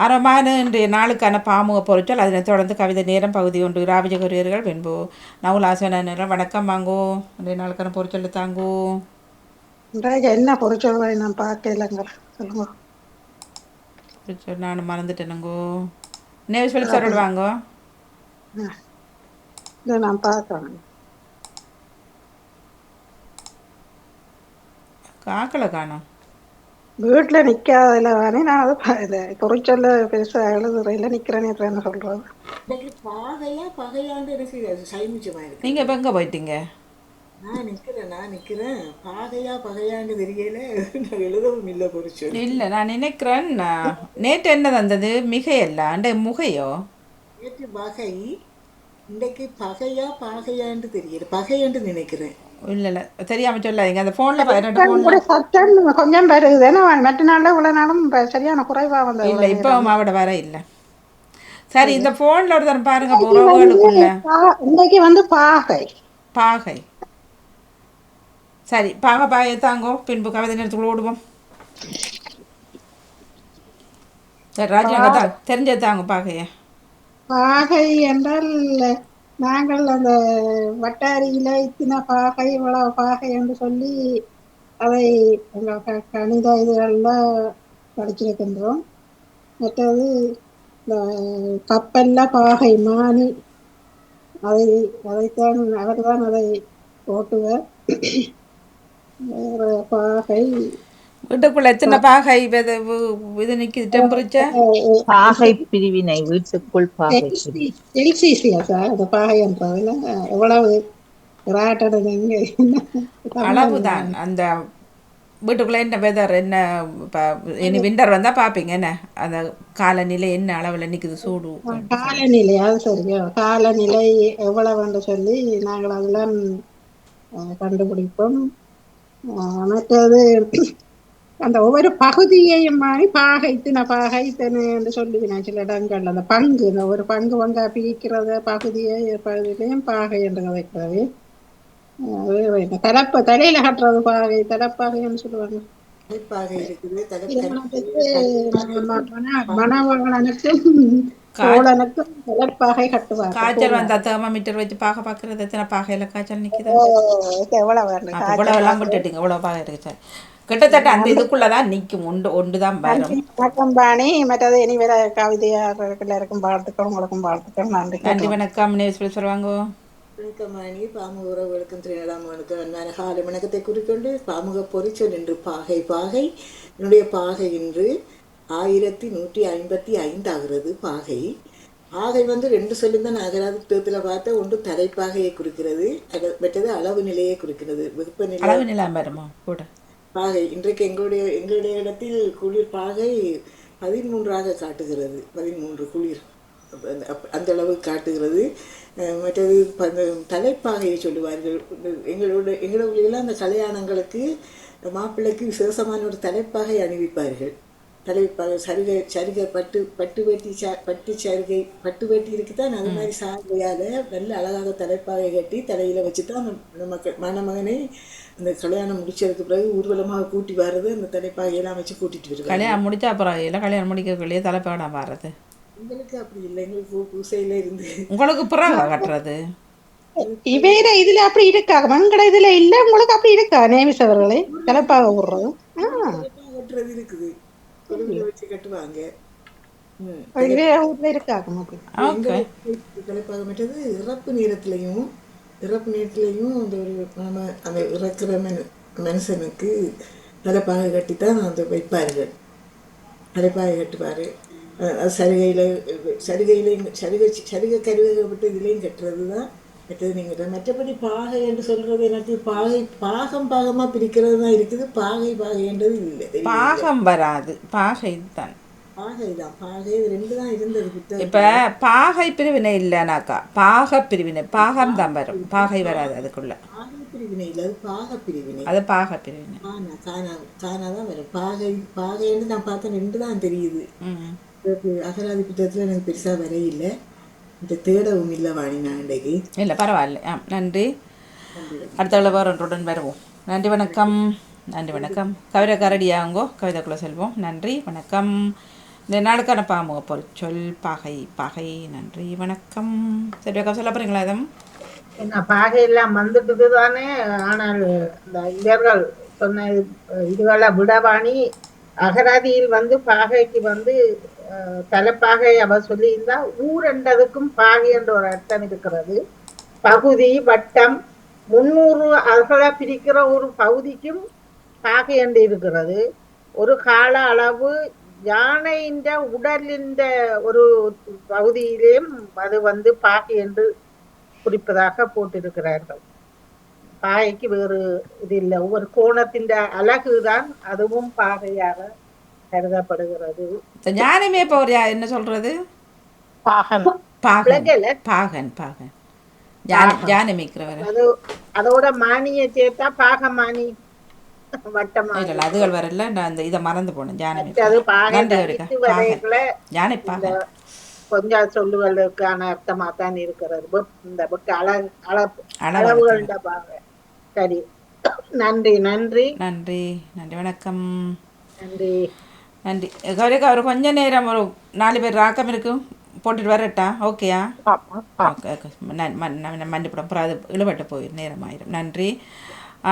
அறமான இன்றைய நாளுக்கான பாமுக பொருட்கள். அதனைத் தொடர்ந்து கவிதை நேரம் பகுதி ஒன்று. ராபிஜகரியர்கள் வெண்போ. நவுலாசன நேரம் வணக்கம் வாங்கோ இன்றைய நாளுக்கான பொருட்கள் தாங்கோ. இன்றைக்கு என்ன பொறிச்சொல்லை நான் பார்க்கலங்க. சொல்லுங்க. பொருட்கள் நான் மறந்துட்டேனுங்கோ. நினைவு சொல்லி வாங்கோ. இதை நான் பார்க்கறேன். காக்கலை காணோம். வீட்டில் நிற்காதில்ல தானே நான் அது இந்த பொறிச்சொல்ல பெருசாக எழுதுறையில் நிற்கிறேன்னு சொல்கிறது இன்னைக்கு பாகையா பகையாண்டு எனக்கு அது சைமிச்சமா இருக்கு நீங்கள் இப்போ எங்கே போயிட்டீங்க? நான் நிக்கிறேன் நான் நிக்கிறேன். பாகையா பகையாண்டு தெரியல நான் எழுதவும் இல்லை பொறிச்சு இல்லை நான் நினைக்கிறேன் நான் நேற்று என்ன தந்தது? மிகையல்ல அண்டை முகையோ? நேற்று பகை. இன்றைக்கு பகையா பாகையாண்டு தெரியல பகையாண்டு நினைக்கிறேன். இல்லை இல்லை தெரியாமல் சொல்லாதீங்க. அந்த ஃபோனில் கூட சட்டம் கொஞ்சம் வருது. ஏன்னா மற்ற நாளில் இவ்வளோ நாளும் சரியான குறைவாக வந்தது இல்லை இப்போ மாவட்ட வர இல்லை. சரி இந்த ஃபோனில் ஒருத்தர் பாருங்க உறவுகளுக்குள்ள இன்னைக்கு வந்து பாகை. பாகை. சரி பாக பாயை தாங்கோ. பின்பு கவிதை நேரத்துக்குள்ள ஓடுவோம். சரி ராஜாங்க தெரிஞ்சது தாங்க பாகைய. பாகை என்றால் நாங்கள் அந்த வட்டாரியில இத்தனை பாகை இவ்வளவு பாகை என்று சொல்லி அதை எங்கள் க- கணித இதுகளில் படிச்சிருக்கின்றோம் மற்றது இந்த கப்பல்ல பாகை மானி அதை அதைத்தான் அவர்தான் அதை ஓட்டுவர். பாகை வீட்டுக்குள்ள எத்தனை பாகை இது இது நிற்கிது டெம்பரேச்சர் பாகை பிரிவினை வீட்டுக்குள் பாகை எல்சிசியா சார் அந்த பாகை என்றதுல எவ்வளவு ராட்டது எங்க? அளவு தான் அந்த வீட்டுக்குள்ள என்ன வெதர் என்ன இனி விண்டர் வந்தால் பார்ப்பீங்க என்ன? அந்த காலநிலை என்ன அளவில் நிற்குது சூடு? காலநிலை அது சரியோ காலநிலை எவ்வளவு என்று சொல்லி நாங்கள் அதெல்லாம் கண்டுபிடிப்போம். மற்றது அந்த ஒவ்வொரு பகுதியையும் மாதிரி பாகை இத்தனை பாகை இத்தனை என்று சொல்லுவேன் சில இடங்கள்ல அந்த பங்கு இந்த ஒரு பங்கு பங்கா பிரிக்கிறத பகுதியை பகுதியிலையும் பாகை என்று கதைக்கிறது தலப்ப தலையில கட்டுறது பாகை தலப்பாகைன்னு சொல்லுவாங்க மணவாளனுக்கும் தலப்பாகை கட்டுவாங்க காய்ச்சல் தெர்மாமீட்டர் வச்சு பாக பார்க்குறது எத்தனை பாகையில் காய்ச்சல் ஓ, எவ்வளவு விட்டுட்டீங்க இருக்கு தான் நிற்கும் ஒன்று ஒன்று தான் வரும். வணக்கம் பாணி மற்றது இனி வேற கவிதையாளர்கள் இருக்கும் வாழ்த்துக்கள் உங்களுக்கும் வாழ்த்துக்கள். நன்றி. நன்றி வணக்கம். நேஸ் சொல்லுவாங்க. வணக்கமானி பாமுக உறவுகளுக்கும் திரையிடாமலுக்கு அன்பான காலை வணக்கத்தை குறிக்கொண்டு பாமுக பொறிச்சொல் என்று பாகை பாகை. என்னுடைய பாகை இன்று ஆயிரத்தி நூற்றி ஐம்பத்தி ஐந்து ஆகிறது பாகை. பாகை வந்து ரெண்டு சொல்லும் தான் பார்த்தா ஒன்று தலைப்பாகையை குறிக்கிறது அது- மற்றது அளவு நிலையை குறிக்கிறது வெப்பநிலை அளவு நிலம் வருமா கூட பாகை. இன்றைக்கு எங்களுடைய எங்களுடைய இடத்தில் குளிர் பாகை பதிமூன்றாக காட்டுகிறது. பதிமூன்று குளிர் அந்த- அளவு காட்டுகிறது. மற்றது தலைப்பாகையை சொல்லுவார்கள். எங்களோட எங்களுடைய அந்த கல்யாணங்களுக்கு மாப்பிள்ளைக்கு விசேஷமான ஒரு தலைப்பாகை அணிவிப்பார்கள். தலைப்பாகை சருகை சருகை பட்டு பட்டு வேட்டி ச பட்டு சருகை பட்டு வேட்டி இருக்குதான். அது மாதிரி சார்வையால் நல்ல அழகாக தலைப்பாகை கட்டி தலையில் வச்சு தான் அந்த மணமக்கள் மணமகனை அந்த கல்யாணம் முடிச்சதுக்கு பிறகு ஊர்வலமாக கூட்டி வர்றது அந்த தலைப்பாகையெல்லாம் வச்சு கூட்டிட்டு வருவாங்க. கல்யாணம் முடிச்சா அப்புறம் இல்லை கல்யாணம் முடிக்கக்குள்ளேயே தலைப்பாடம் வர்றது. எங்களுக்கு அப்படி இல்லை. எங்களுக்கு பூ- பூசையில இருந்து. உங்களுக்கு பிறகு கட்டுறது. இவேர இதுல அப்படி இருக்கா மங்கட இதுல இல்ல. உங்களுக்கு அப்படி இருக்கா நேமிஸ் அவர்களே? தலைப்பாக விடுறது. தலைப்பாகை இருக்குது. வச்சு கட்டுவாங்க. இறப்பு நேரத்திலையும் இறப்பு நேரத்திலையும் அந்த ஒரு நம்ம அந்த இறக்குற மனு மனுஷனுக்கு தலைப்பாக கட்டித்தான் அந்த வைப்பார்கள். தலைப்பாக கட்டுவார். அது சலுகையில் சலுகையிலையும் சலுகை சலுகை கருவை விட்டு இதுலேயும் கட்டுறது தான் மற்றது நீங்கள் மற்றபடி பாகை என்று சொல்கிறது எனக்கு பாகை பாகம் பாகமாக பிரிக்கிறது தான் இருக்குது. பாகை பாகைன்றது இல்லை. பாகம் வராது. பாகை தான். பாகை தான். பாகை ரெண்டு தான் இருந்தது இப்போ பாகை பிரிவினை இல்லைனாக்கா பாக பிரிவினை பாகம் தான் வரும். பாகை வராது அதுக்குள்ள. பாகை பிரிவினை இல்லை அது பாக பிரிவினை. அது பாக பிரிவினை. காணா காணா காணா தான் வரும். பாகை பாகைன்னு நான் பார்த்தேன் ரெண்டு தான் தெரியுது. அகராதி புத்தகத்தில் எனக்கு பெருசாக வரையில்லை தேடவும் இல்லை வாணி நான் இன்றைக்கு. இல்லை பரவாயில்ல. ஆ நன்றி. அடுத்த வேறொன்றுடன் வருவோம். நன்றி வணக்கம். நன்றி வணக்கம். கவிதை கரடியாங்கோ கவிதைக்குள்ளே செல்வோம். நன்றி வணக்கம். இந்த நாளுக்கான பாமுக பொருள் சொல் பகை பகை. நன்றி வணக்கம். சரி அக்கா சொல்ல போகிறீங்களா எதுவும் என்ன பாகை எல்லாம் வந்துட்டு தானே. ஆனால் இந்த இவர்கள் சொன்ன இது- இதுகளை விடவாணி அகராதியில் வந்து பாகைக்கு வந்து தலைப்பாகை அவர் சொல்லியிருந்தா ஊர் என்றதுக்கும் பாகை என்ற ஒரு அர்த்தம் இருக்கிறது. பகுதி வட்டம் முன்னூறு அகல பிரிக்கிற ஒரு பகுதிக்கும் பாகை என்று இருக்கிறது. ஒரு கால அளவு யானையின் உடலின் ஒரு பகுதியிலேயும் அது வந்து பாகை என்று குறிப்பதாக போட்டிருக்கிறார்கள். பாகைக்கு வேறு இது இல்லை. ஒவ்வொரு கோணத்தின் அழகுதான் அதுவும் பாகையாக கருதப்படுகிறது. ஞானமே யா- என்ன சொல்கிறது பாகன். பாகன்? பாகன் பாகன். அதோட மானியை சேர்த்தா வட்டமானி. இல்லை அதுகள் வரல நான் இதை மறந்து போனேன். பாகை பாகன் கொஞ்சம் சொல்லுவதற்கான அர்த்தமா தான் இருக்கிறது. இந்த புக்கு அளவு அளவு அளவு. அளவுகள்ட பாகை சரி. நன்றி நன்றி. நன்றி நன்றி. வணக்கம். நன்றி. நன்றி கௌரிக்கா ஒரு கொஞ்ச நேரம் ஒரு நாலு பேர் ராக்கம் இருக்கும் போட்டுட்டு வரட்டா ஓகேயா ஓகே ஓகே மன்னிப்படம் அப்புறம் அது இழுபட்டு போயிடும் நேரம் ஆயிரும் நன்றி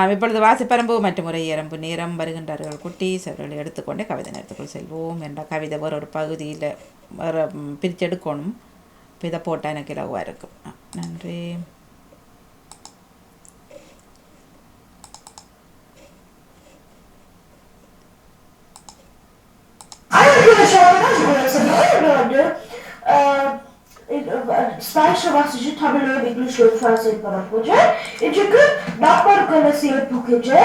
இப்பொழுது வாசிப்பரம்பு மற்றும் முறை எறும்பு நேரம் வருகின்றார்கள் குட்டி அவர்களை எடுத்துக்கொண்டே கவிதை நேரத்துக்குள் செல்வோம் என்ற கவிதை வேற ஒரு பகுதியில் வேறு பிரிச்செடுக்கணும் இப்போ இதை போட்டால் எனக்கு இலகுவாக இருக்கும் starsze vas že tabelové vyklíšil fáze para koče, je čeká dápar kala si je pokeče,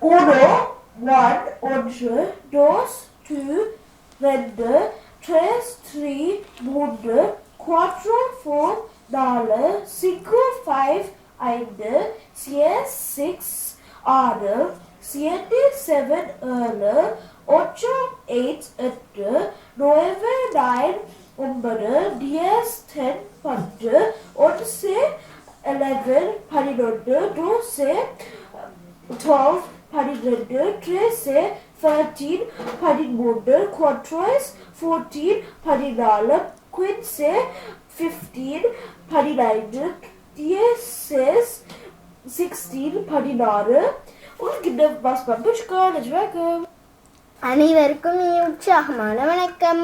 odo, one, onže, dos, two, rende, tres, tri, bunde, quattro, four, dale, cinco, five, ayde, siye, six, arde, siete, seven, öle, ocho, eight, ette, nove, nine, ഒമ്പത് ഡി ten, பத்து, once, eleven, பன்னிரெண்டு doce, twelve, பன்னிரெண்டு, trece, thirteen, பதிமூன்று, quatorze, fourteen, பதினாலு, quince, fifteen, பதினைந்து, dezesseis, sixteen, பதினாறு. உங்களுக்கு இந்த பாஸ் பம்புஷ்கா நஜ்வாக்கம் அனைவருக்கும் உற்சாகமான வணக்கம்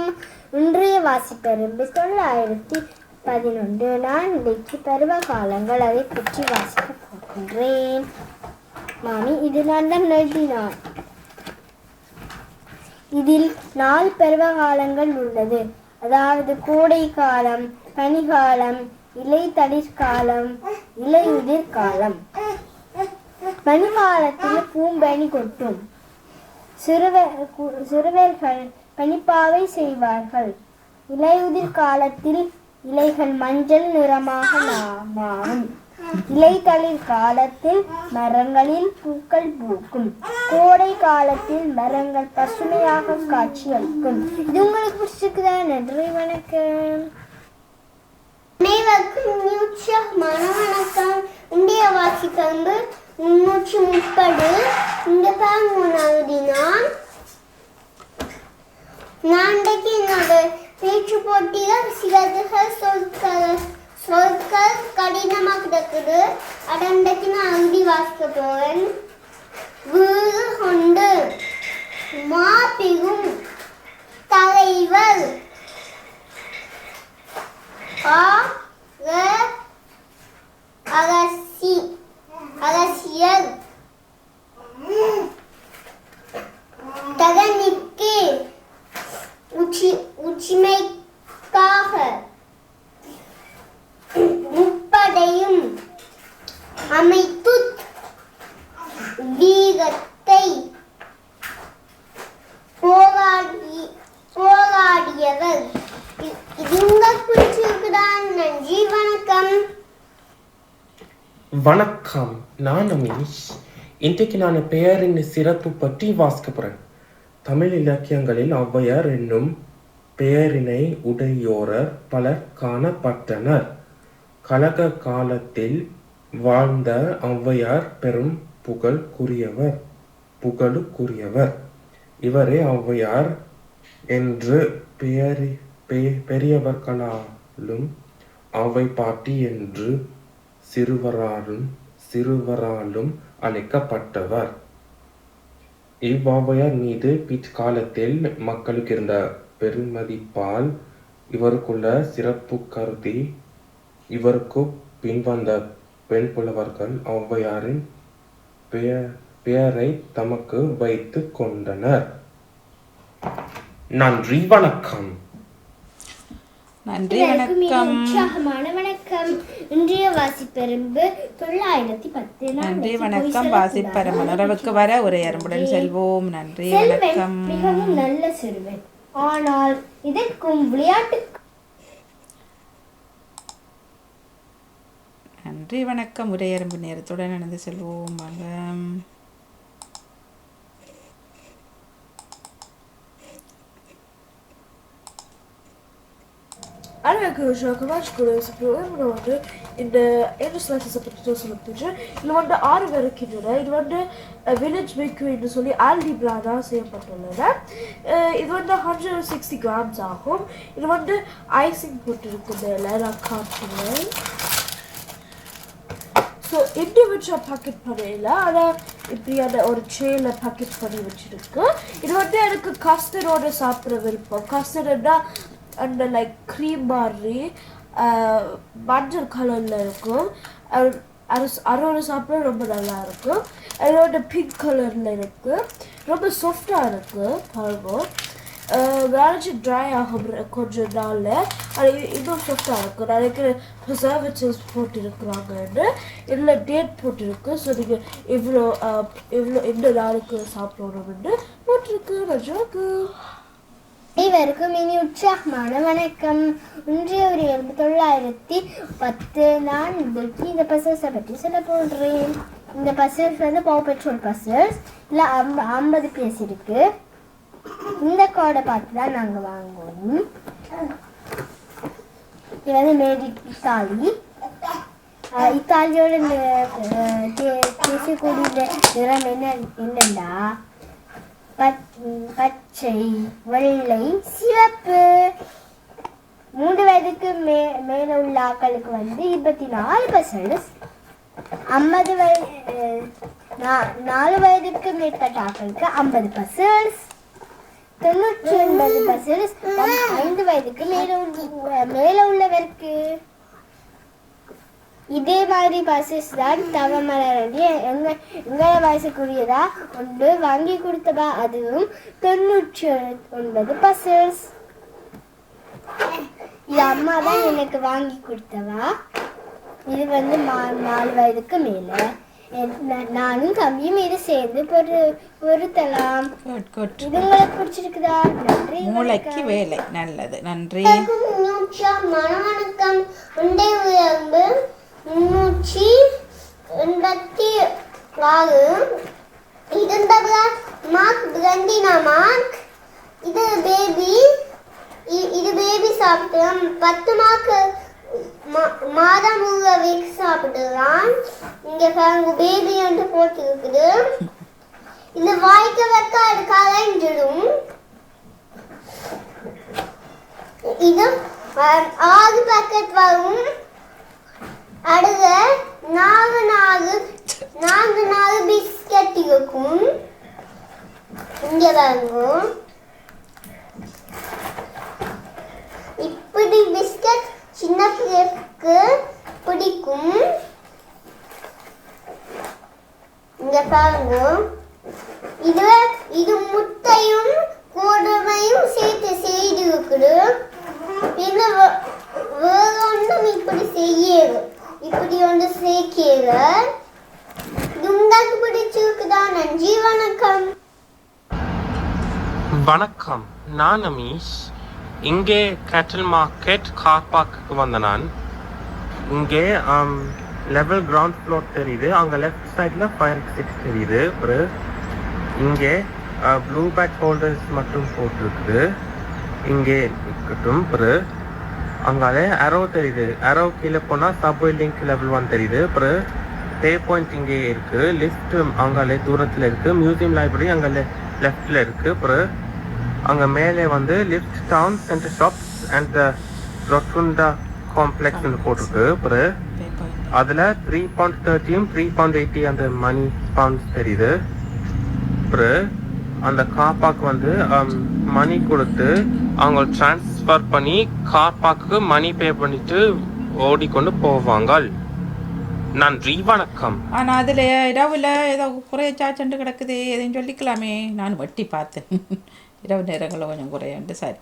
இன்றைய வாசிப்பெரும்பு தொள்ளாயிரத்தி பதினொன்று நான் இன்றைக்கு பருவ காலங்கள் அதை பற்றி வாசிக்க போகின்றேன். மாமி இது நான் தான் எழுதினான். இதில் நாலு பருவ காலங்கள் உள்ளது. அதாவது கோடை காலம் பனிகாலம் இலைத்தளிர் காலம் இலையுதிர் காலம் பனிகாலத்தில் பூம்பனி கொட்டும். சிறுவர் சிறுவர்கள் பனிப்பாவை செய்வார்கள். இலையுதிர் காலத்தில் இலைகள் மஞ்சள் நிறமாக மா- மாறும். இலைத்தளிர் காலத்தில் மரங்களில் பூக்கள் பூக்கும். கோடை காலத்தில் மரங்கள் பசுமையாக காட்சியளிக்கும் இது உங்களுக்கு பிடிச்சிருக்குதா? நன்றி வணக்கம். அனைவருக்கும் உற்சாகமான வணக்கம் இந்திய வாசிப்பம்பு முன்னூற்றி முப்பது. இந்த பதிமூணாவது நான் நான் இன்றைக்கு என்னோட பேச்சு போட்டியில சிலதுகள் சொற்கள் சொற்கள் கடினமாக கிடக்குது. அடண்டக்கு நான் அங்கி வாசிக்க போவேன். வீடு கொண்டு மாபெரும் தலைவர் ஆ அரசி அரசியல் தகனிக்கு உச்சி உச்சிமைக்காக முப்படையும் அமைத்து வீரத்தை போராடி போராடியவர் இ- இது உங்கள் பிடிச்சிருக்குதான் நன்றி வணக்கம் வணக்கம் நான் அமீஷ் இன்றைக்கு நான் பெயரின் சிறப்பு பற்றி வாசிக்க போறேன் தமிழ் இலக்கியங்களில் ஔவையார் என்னும் பெயரினை உடையோரர் பலர் காணப்பட்டனர். கலக காலத்தில் வாழ்ந்த ஔவையார் பெரும் புகழ்குரியவர் புகழுக்குரியவர் இவரே ஔவையார் என்று பெயரி பெ- பெரியவர்களாலும் அவை பாட்டி என்று சிறுவராலும் சிறுவராலும் அழைக்கப்பட்டவர் இவ்வகையார் மீது பிற்காலத்தில் மக்களுக்கு இருந்த பெருமதிப்பால் இவருக்குள்ள சிறப்பு கருதி இவருக்கு பின்வந்த பெண் புலவர்கள் ஔவையாரின் பெயர் பெயரை தமக்கு வைத்துக் கொண்டனர். நன்றி வணக்கம். நன்றி வணக்கம். வணக்கம். இன்றைய வாசிப்பெரும்பு தொள்ளாயிரத்தி பத்து நான் நன்றி வணக்கம். வாசிப்பரம்பு நிறைவுக்கு வர ஒரு அரும்புடன் செல்வோம். நன்றி வணக்கம். மிகவும் நல்ல சிறுவன். ஆனால் இதற்கும் விளையாட்டு நன்றி வணக்கம். உரையரம்பு நேரத்துடன் நடந்து செல்வோம். வாங்க. அனைவருக்கும் ஷோகமாஜ் வந்து இந்த இண்டஸ்ட்ரியல்ஸை பற்றி தான் இது வந்து ஆறு பேர் இது வந்து வில்லேஜ் மேக்கு என்று சொல்லி ஆல்டி பிராண்டாக செய்யப்பட்டுள்ளது இது வந்து ஹண்ட்ரட் சிக்ஸ்டி கிராம்ஸ் ஆகும் இது வந்து ஐசிங் போட்டிருக்கு மேலே நான் காட்டுறேன் ஸோ இண்டிவிஜுவல் பாக்கெட் பண்ணையில ஆனால் இப்படி இப்படியான ஒரு சேல பாக்கெட் பண்ணி வச்சிருக்கு இது வந்து எனக்கு கஸ்டர்டோட சாப்பிட்ற விருப்பம் கஸ்டர்ட்னா அந்த லைக் க்ரீம் மாதிரி மஞ்சள் கலரில் இருக்கும். அரோட சாப்பிட ரொம்ப நல்லா இருக்கும். அதோட பிங்க் கலரில் இருக்குது ரொம்ப சாஃப்டாக இருக்குது பாருங்க. வேலைச்சு ட்ரை ஆகும் கொஞ்ச நாளில். அது இன்னும் சாஃப்டாக இருக்கும் நிறைய ப்ரிசர்வேட்டிவ்ஸ் போட்டிருக்கிறாங்கன்னு இதில் டேட் போட்டிருக்கு. ஸோ நீங்கள் இவ்வளோ இவ்வளோ இந்த நாளுக்கு சாப்பிடணும்னு போட்டிருக்கு. நஜாக்கு அனைவருக்கும் இனி உற்சாகமான வணக்கம். இன்றைய ஒரு எழுபத்தி தொள்ளாயிரத்தி பத்து நான் இன்றைக்கு இந்த பசர்ஸை பற்றி சொல்ல போடுறேன் இந்த பசர்ஸ் வந்து பவர் பெட்ரோல் பசர்ஸ் இல்லை ஐம்ப ஐம்பது பீஸ் இருக்கு. இந்த கார்டை பார்த்து தான் நாங்கள் வாங்குவோம். இது வந்து மேடி இத்தாலி இத்தாலியோட இந்த பேசக்கூடிய நிறம் என்ன என்னன்னா பச்சை வெள்ளை சிவப்பு. மூன்று வயதுக்கு மே மேல உள்ள ஆக்களுக்கு வந்து இருபத்தி நாலு பர்சன்ட் ஐம்பது வயது நா- நாலு வயதுக்கு மேற்பட்ட ஆக்களுக்கு ஐம்பது பர்சன்ட் தொண்ணூற்றி ஒன்பது பர்சன்ட் ஐந்து வயதுக்கு மேல உள்ள- மேல உள்ளவருக்கு இதே மாதிரி பஸ்ஸஸ் தான் தவமலரடி எங்க எங்களை வயசுக்குரியதா ஒன்று வாங்கி கொடுத்தவா? அதுவும் தொண்ணூற்றி ஒன்பது பஸ்ஸஸ் இது அம்மா தான் எனக்கு வாங்கி கொடுத்தவா? இது வந்து மா- நாலு வயதுக்கு மேல. நானும் தம்பியும் இது சேர்ந்து பொரு பொருத்தலாம். Good good. இது உங்களுக்கு பிடிச்சிருக்குதா? நன்றி மூளைக்கு வேலை. நல்லது. நன்றி. வணக்கம் உண்டை உயர்வு முன்னூற்றி எண்பத்தி ஆறு இருந்தவர மார்க் பிரண்டினா மார்க் இது பேபி இது பேபி சாப்பிட்டோம் பத்து மார்க் மாதம் உள்ள வீக் சாப்பிடலாம் இங்க பாருங்க பேபி என்று போட்டிருக்குது. இந்த வாய்க்க வைக்க அது கலைஞ்சிடும் இது ஆறு பேக்கெட் வரும். அடுத்த நாலு நாலு நாலு நாலு பிஸ்கட் இருக்கும். இங்க வாங்கும் இப்படி பிஸ்கட் சின்ன பிள்ளைக்கு பிடிக்கும். இங்க பாருங்க. இது இது முட்டையும் கோதுமையும் சேர்த்து செய்து இருக்குது பின்ன வேற ஒன்றும் இப்படி செய்யணும் இப்படி ஒன்று சேர்க்கிற இது உங்களுக்கு பிடிச்சிருக்குதா? நன்றி வணக்கம். வணக்கம். நான் அமீஷ். இங்கே கேட்டல் மார்க்கெட் கார் பார்க்குக்கு வந்த நான். இங்கே லெவல் கிரவுண்ட் ஃப்ளோர் தெரியுது. அங்கே லெஃப்ட் சைடில் ஃபயர் எக்ஸிட் தெரியுது. ஒரு இங்கே ப்ளூ பேக் ஹோல்டர்ஸ் மட்டும் போட்டிருக்குது. இங்கே இருக்கட்டும். ஒரு அங்காலே அரோ தெரியுது. அரோ கீழே போனால் சப்வே லிங்க் லெவல் ஒன் தெரியுது. அப்புறம் டே பாயிண்ட் இங்கே இருக்கு. லிஃப்ட் அங்காலே தூரத்தில் இருக்கு. மியூசியம் லைப்ரரி அங்கே லெஃப்டில் இருக்கு. அப்புறம் அங்கே மேலே வந்து lift down centre shops and rotunda complex போட்டிருக்கு. அப்புறம் அதில் த்ரீ பாயிண்ட் தேர்ட்டியும் த்ரீ பாயிண்ட் எயிட்டி அந்த மணி பவுண்ட்ஸ் தெரியுது. அப்புறம் அந்த கார் பார்க் வந்து மணி கொடுத்து அவங்க டிரான்ஸ்ஃபர் பண்ணி கார் பார்க்கு மணி பே பண்ணிட்டு ஓடிக்கொண்டு போவாங்க. நன்றி வணக்கம் ஆனால் அதில் இரவில் ஏதோ குறைய சாச்சண்டு கிடக்குது எதையும் சொல்லிக்கலாமே. நான் வட்டி பார்த்தேன். இரவு நேரங்களில் கொஞ்சம் குறையண்டு. சரி.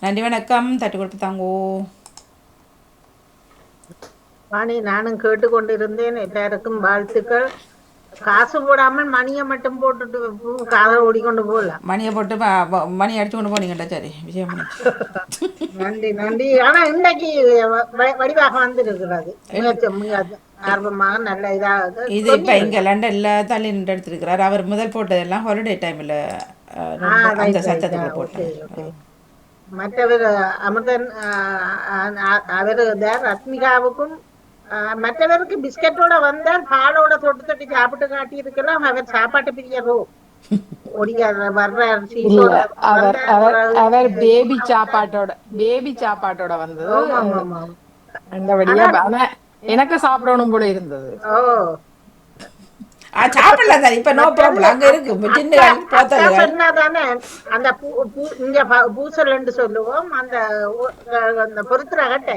நன்றி வணக்கம். தட்டு கொடுத்து தாங்கோ. வாணி நானும் கேட்டுக்கொண்டிருந்தேன். எல்லாருக்கும் வாழ்த்துக்கள். காசு போடாமல் மணியை மட்டும் போட்டுட்டு போ- காதை ஓடிக்கொண்டு போகலாம் மணியை போட்டு மணி அடிச்சு கொண்டு போனீங்கடா சரி விஷயம் முடிஞ்சு. நன்றி நன்றி ஆனா இன்னைக்கு வடிவாக வந்திருக்கிறது ஆர்வமாக நல்ல இதாக இது இப்போ இங்கே லண்டனில் தள்ளி நின்று எடுத்துருக்கிறார் அவர் முதல் போட்டதெல்லாம் ஹாலிடே டைமில் அந்த சத்தத்துக்குள்ள போட்டார் மற்றவர் அமிர்தன் அவர் ரத்மிகாவுக்கும் மற்றவருக்கு பிஸ்கட்டோட வந்தால் பாலோட தொட்டு தொட்டு சாப்பிட்டு காட்டி இருக்கலாம் அவர் சாப்பாட்டு பிரியரோ? அவர் பேபி சாப்பாட்டோட பேபி சாப்பாட்டோட வந்தது. எனக்கு சாப்பிடணும் போல இருந்தது. இப்போ நோ ப்ராப்ளம் அங்கே இருக்கு சின்ன அந்த பூ பூ- இங்க ப- பூசல்ன்னு சொல்லுவோம் அந்த அந்த பொருத்துற அகட்டை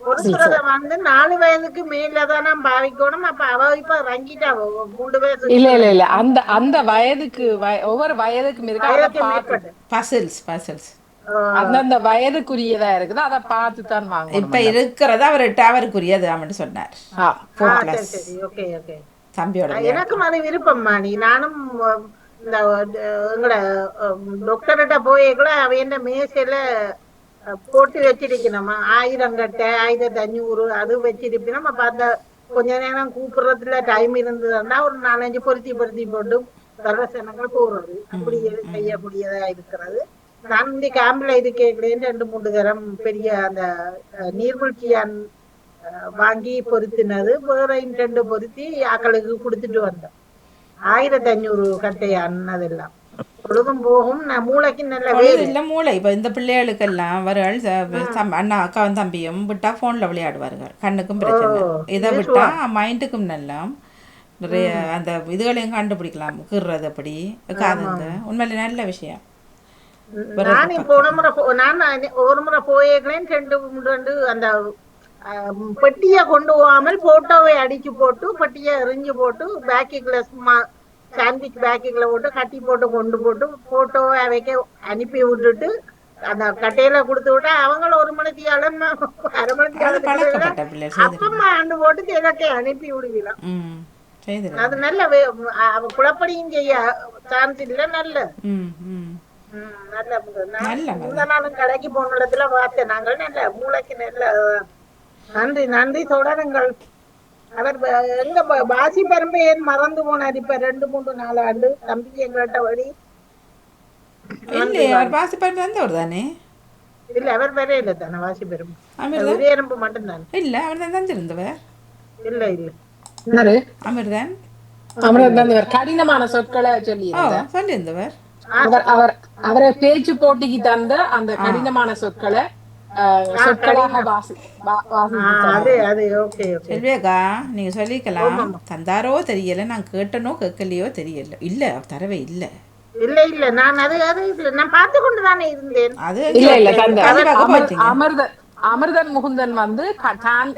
பொருத்துறத வந்து நாலு வயதுக்கு மேல தானே பாவிக்கணும். அப்ப அவ இப்ப மூணு வயசு இல்ல இல்ல இல்ல. அந்த அந்த வயதுக்கு வய- ஒவ்வொரு வயதுக்கும் இருக்கு? Puzzles puzzles. அந்தந்த வயதுக்குரியதா இருக்குது அதை பார்த்து தான் இப்போ இருக்கிறது அவர் டவருக்குரியது அவன் சொன்னார். தம்பியோட எனக்கும் அது விருப்பம்மா. நீ நானும் இந்த எங்கட டாக்டர்கிட்ட போய் கூட அவ என்ன மேசையில போட்டு வச்சிருக்கணுமா? ஆயிரம் கட்டை ஆயிரத்தி அஞ்சூறு அது வச்சிருப்பினோம் அப்ப அந்த கொஞ்ச நேரம் கூப்பிடுறதுல டைம் இருந்ததுன்னா ஒரு நாலஞ்சு பொருத்தி பொருத்தி போட்டு சர்வசனங்கள் போடுறது. அப்படி செய்யக்கூடியதா இருக்கிறது. நான் இந்த கேம்ப்ல இது கேட்கிறேன். ரெண்டு மூணு தரம் பெரிய அந்த நீர்வீழ்ச்சியான் வாங்கி பொருத்தினது. வேற ரெண்டு பொருத்தி ஆக்களுக்கு கொடுத்துட்டு வந்தேன். ஆயிரத்தி அஞ்சூறு கட்டையான் அதெல்லாம். பொழுதும் போகும் நான் மூளைக்கு நல்ல பொழுது வேறு இல்லை மூளை. இப்போ இந்த பிள்ளைகளுக்கெல்லாம் அவர்கள் அண்ணா அக்காவும் தம்பியும் விட்டா ஃபோனில் விளையாடுவார்கள். கண்ணுக்கும் பிரச்சனை இதை விட்டா மைண்டுக்கும் நல்லா நிறைய அந்த இதுகளையும் கண்டுபிடிக்கலாம். கீறுறது அப்படி காதுங்க உண்மையில நல்ல விஷயம். நான் இப்போ ஒரு முறை நான் ஒரு முறை போயிருக்கிறேன் ரெண்டு ரெண்டு அந்த பெட்டியை கொண்டு போகாமல் போட்டோவை அடிச்சு போட்டு பெட்டியை எரிஞ்சு போட்டு பேக்குக்குள்ள சும்மா சாண்ட்விச் பேக்குக்குள்ள போட்டு கட்டி போட்டு கொண்டு போட்டு போட்டோவை அவைக்க அனுப்பி விட்டுட்டு அந்த கட்டையில கொடுத்து விட்டா அவங்கள ஒரு மணிக்கு அரை அது மணிக்கு அப்பமா ஆண்டு போட்டு எனக்கு அனுப்பி விடுவீங்க ம் செய்து அது நல்ல அவ குழப்படியும் செய்ய சான்ஸ் இல்ல நல்ல. நல்ல இந்த நாளும் கடைக்கு போன இடத்துல பார்த்தேன். நாங்கள் நல்ல மூளைக்கு நல்ல நன்றி நன்றி தொடருங்கள். அவர் எங்க வாசி பரம்பை ஏன் மறந்து போனார்? இப்ப ரெண்டு மூணு நாலு ஆண்டு தம்பி எங்கள்கிட்ட வழி இல்லையே அவர் தந்தவர் தானே? இல்ல அவர் வரே இல்ல தானே வாசி பெரும்பு. ஒரே எறும்பு மட்டும்தான். இல்லை அவர் தான் தந்திருந்தவர் இல்ல இல்ல. அமிர்தன்? அமிர்தன் இவர். கடினமான சொற்களை சொல்லி ஓ சொல்லியிருந்தவர். அவர் அவர் அவரை பேச்சு போட்டிக்கு தந்த அந்த கடினமான சொற்களை நீங்க சொல்லிக்கலாம் தந்தாரோ தெரியல நான் கேட்டனோ கேட்கலையோ தெரியல. இல்ல தரவே இல்ல. இல்ல இல்ல நான் அது அது இல்ல நான் பார்த்து கொண்டு தானே இருந்தேன். அது இல்ல இல்ல தந்த கண்டிப்பாக அமர்- போயிட்டீங்க. அமிர்தன் அமிர்தன் முகுந்தன் வந்து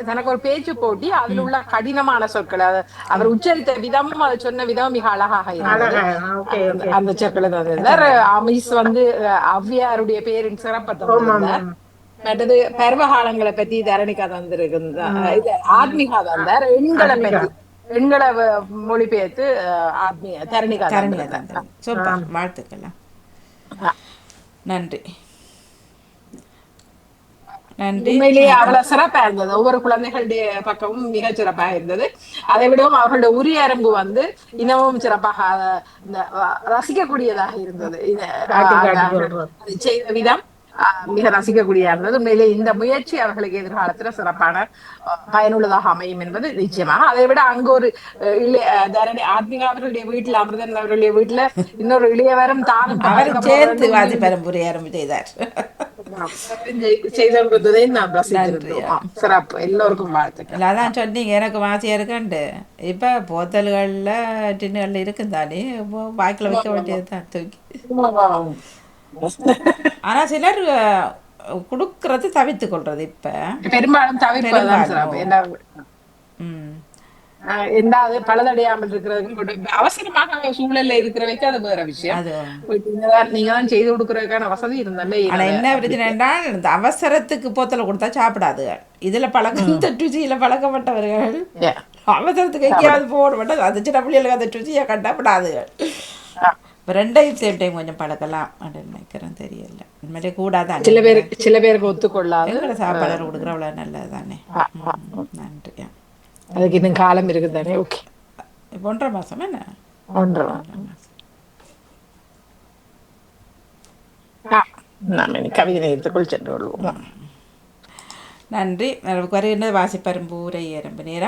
தனக்கு ஒரு பேச்சு போட்டி அதுல உள்ள கடினமான சொற்கள். அவர் உச்சரித்த விதமும் அது சொன்ன விதமும் மிக அழகாக இருந்தது. அழகா ஓகே ஓகே. அந்த சொற்களை அமீஸ் வந்து அஹ், ஔவையாருடைய பேரின் சிறப்பை தந்திருந்தார். மற்றது பருவகாலங்களை பத்தி தரணிகா தந்திருந்தா இல்ல ஆத்மிகா தந்தார் எண்களை பத்தி. எண்களை மொழிபெயர்த்து ஆத்மிக தரணிகா தந்திருந்தார் தந்தேன் சூப்பர். வாழ்த்துக்கலாம் நன்றி. உண்மையிலேயே அவ்வளவு சிறப்பா இருந்தது. ஒவ்வொரு குழந்தைகளுடைய பக்கமும் மிக சிறப்பா இருந்தது. அதை விடவும் அவர்களுடைய உரிய அரம்பு வந்து இன்னமும் சிறப்பாக ரசிக்கக்கூடியதாக இருந்தது. செய்த விதம். மிக ரசிக்கக்கூடிய இருந்தது உண்மையிலே இந்த முயற்சி அவர்களுக்கு எதிர்காலத்துல சிறப்பான பயனுள்ளதாக அமையும் என்பது நிச்சயமாக. அதை விட அங்க ஒரு ஆத்மிகா அவர்களுடைய வீட்டுல அமிர்தன் அவர்களுடைய வீட்டுல இன்னொரு இளையவரும் தானும் அவரும் சேர்த்து வாசி பரம்புரையாரம் செய்தார் செய்து கொடுத்ததை நாம் ரசித்திருந்தோம். ஆம், சிறப்பு. எல்லோருக்கும் வாழ்த்துக்கள். அதான் சொன்னீங்க எனக்கு வாசியாக இருக்குன்ட்டு இப்போ போத்தல்களில் டின்னுகளில் இருக்கும் தானே வாய்க்கில் வைக்க வேண்டியது தான் தூக்கி. ஆனால் சிலர் கொடுக்கறது தவிர்த்து கொள்றது இப்போ. பெரும்பாலும் ம். ஆஹ் எந்தாவது பழுதடையாமல் இருக்கிறதுக்கும் அவசரமாக சூழல்ல இருக்கிறவைக்கு அது வேற விஷயம். அது. நீங்க தான் செய்து கொடுக்கறதுக்கான வசதி இருந்தாலே ஆனால் என்ன பிரச்சனை என்றால் இந்த அவசரத்துக்கு போத்தலை கொடுத்தா சாப்பிடாதுகள். இதில் பழக்கம் இந்த ருச்சியில் பழக்கப்பட்டவர்கள். அவசரத்துக்கு எங்கேயாவது போட மாட்டோம் அது சின்ன பிள்ளைகளுக்கு அந்த ருச்சியை கண்டப்படாதுகள் இப்போ ரெண்டையும் சேம் டைம் கொஞ்சம் பழக்கலாம் அப்படின்னு நினைக்கிறேன் தெரியல. உண்மையிலே கூடாதான்? சில பேருக்கு சில பேருக்கு ஒத்துக்கொள்ளாது. எங்களை சாப்பாடு கொடுக்குற அவ்வளோ நல்லது தானே நன்றி. அதுக்கு இன்னும் காலம் இருக்குது தானே ஓகே இப்போ ஒன்றரை மாதம் என்ன? ஒன்றரை ஆ, நாம் கவிதை நேரத்துக்குள் சென்று கொள்வோம். நன்றி. வருகின்ற வாசிப்பரும்பூரை எறும்பு நேரம்.